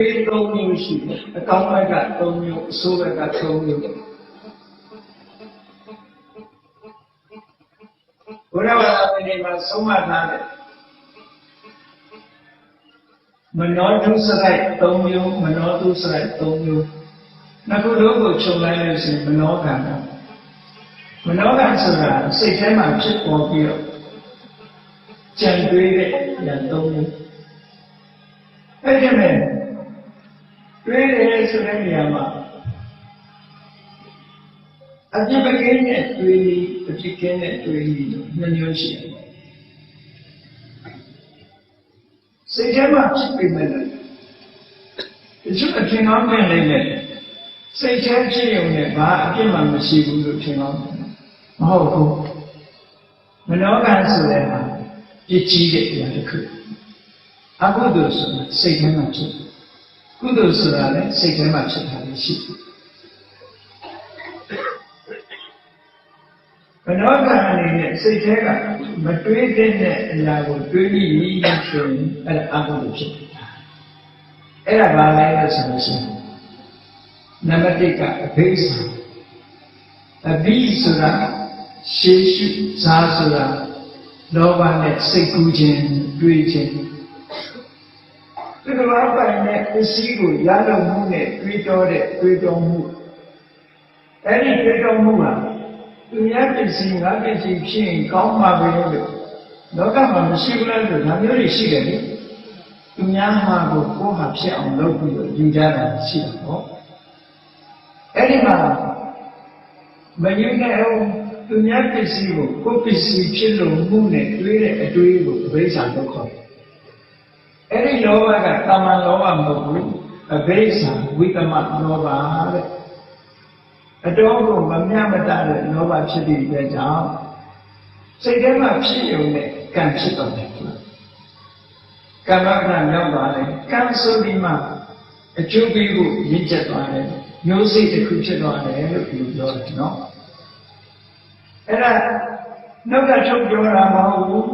ဒီသုံးမျိုးရှိတယ်အကောင်းဘက်က3မျိုးအဆိုးဘက်က3မျိုးဘုရားဘာသာဝင်တွေမှာဆုံးမထားတယ်မနောဒုစရိုက်3မျိုးမနောဒုစရိုက်3မျိုးနှစ်ခုလုံးကိုခြုံလိုက်လို့ရှိရင်မနောကံကမနောကံဆိုတာစိတ်ထဲမှာဖြစ်ပေါ်ပြီးတော့ကြံတွေးတဲ့ဉာဏ်3မျိုးအဲ့ဒီမဲ့ တွေးတယ်ဆိုတဲ့နေရာမှာအပြစ်ပကင်းနဲ့တွေးပြီးအပြစ်ကင်းနဲ့တွေးပြီးနှစ်မျိုးရှိတယ်စိတ်ထဲမှာဖြစ်ပေမဲ့လည်းဒီလိုအထင်ကောင်းမဲ့လေးနဲ့စိတ်ထဲဖြစ်ရုံနဲ့ဘာအပြစ်မှမရှိဘူးလို့ထင်ကောင်းတယ်မဟုတ်ဘူးမနောကံဆိုတဲ့ဟာပြစ်ကြီးတဲ့အရာတစ်ခုအကုသိုလ်ဆိုတာစိတ်ထဲမှာဖြစ်တယ် ကုသိုလ်ဆိုတာလည်းစိတ်ထဲမှာဖြစ်တာလည်းရှိတယ်ဘနောကံအနေနဲ့စိတ်ထဲကမတွေးတဲ့အရာကိုတွေးပြီးဆိုရင်အဲ့ဒါအကုသိုလ်ဖြစ်တယ်အဲ့ဒါဘာလဲလို့ဆိုလို့ရှိရင်နံပါတ်1ကအဘိဓိအဘိဆိုတာရှေးရှုဇာဆိုတာလောဘနဲ့စိတ်ကူးခြင်းတွေးခြင်း ဒီလိုအပိုင်နဲ့ပစ္စည်းကိုရလုံမှုနဲ့တွေးတောတဲ့တွေးတောမှုအဲ့ဒီတွေးတောမှုဟာသူများပစ္စည်းငါပစ္စည်းဖြစ်ရင်ကောင်းမှာပဲလို့လောကမှာမရှိဘူးလားလို့ဒါမျိုးတွေရှိတယ်လေသူများမှာကိုကိုယ်ဟာဖြစ်အောင်လုပ်ပြီးတော့ယူကြတာရှိတယ်ပေါ့အဲ့ဒီမှာမယူနိုင်အောင်သူများပစ္စည်းကိုကိုယ်ပစ္စည်းဖြစ်လို့မှုနဲ့တွေးတဲ့အတွေးကိုအဘိဓါလို့ခေါ်တယ် အဲ့ဒီလောဘကတာမန်လောဘမဟုတ်ဘူးအဘိဓါဝိတမလောဘတဲ့အတော်ကိုမမြတ်မတတဲ့လောဘဖြစ်တဲ့အတွက်ကြောင့်စိတ်ထဲမှာဖြစ်ရုံနဲ့ကံဖြစ်တော့တယ်ကမ္မကမြောက်သွားတယ်ကံဆိုပြီးမှအကျိုးပေးဖို့ရင့်ကျက်သွားတယ်မျိုးစိတ်တစ်ခုဖြစ်သွားတယ်လို့ဒီလိုပြောတယ်နော်အဲ့ဒါနှုတ်ကချုပ်ပြောတာမဟုတ်ဘူး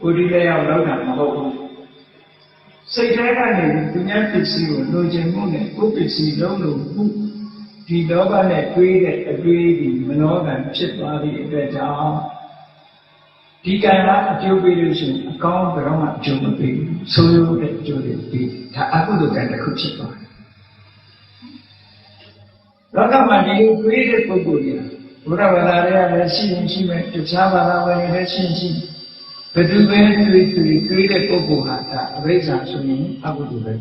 ကိုဒီလည်းရောက်လောက်တာမဟုတ်ဘူး စိတ်ထဲကနေသူများပစ္စည်းကိုလိုချင်မှုနဲ့ကိုယ်ပစ္စည်းလုံးလို့မှုဒီလောဘနဲ့တွေးတဲ့အတွေးဒီမနောကံဖြစ်သွားသည့်အတွက်ကြောင့်ဒီကံကအကျိုးပေးလို့ရှိရင်အကောင်းဘယ်တော့မှအကျိုးမပေးဘူးဆိုးရိုးတဲ့အကျိုးတွေပေးဒါအကုသိုလ်ကံတစ်ခုဖြစ်သွားတယ်လောကမှာဒီလိုတွေးတဲ့ပုဂ္ဂိုလ်ကြီးဘုရားဘာသာတွေကလည်းရှိရင်ရှိမယ်တခြားဘာသာဝင်တွေလည်းရှိရင်ရှိ ဘယ်သူပဲတွေးတွေးတွေးတဲ့ပုဂ္ဂိုလ်ဟာဒါအဘိဓါဆိုရင်အကုသိုလ်ပဲ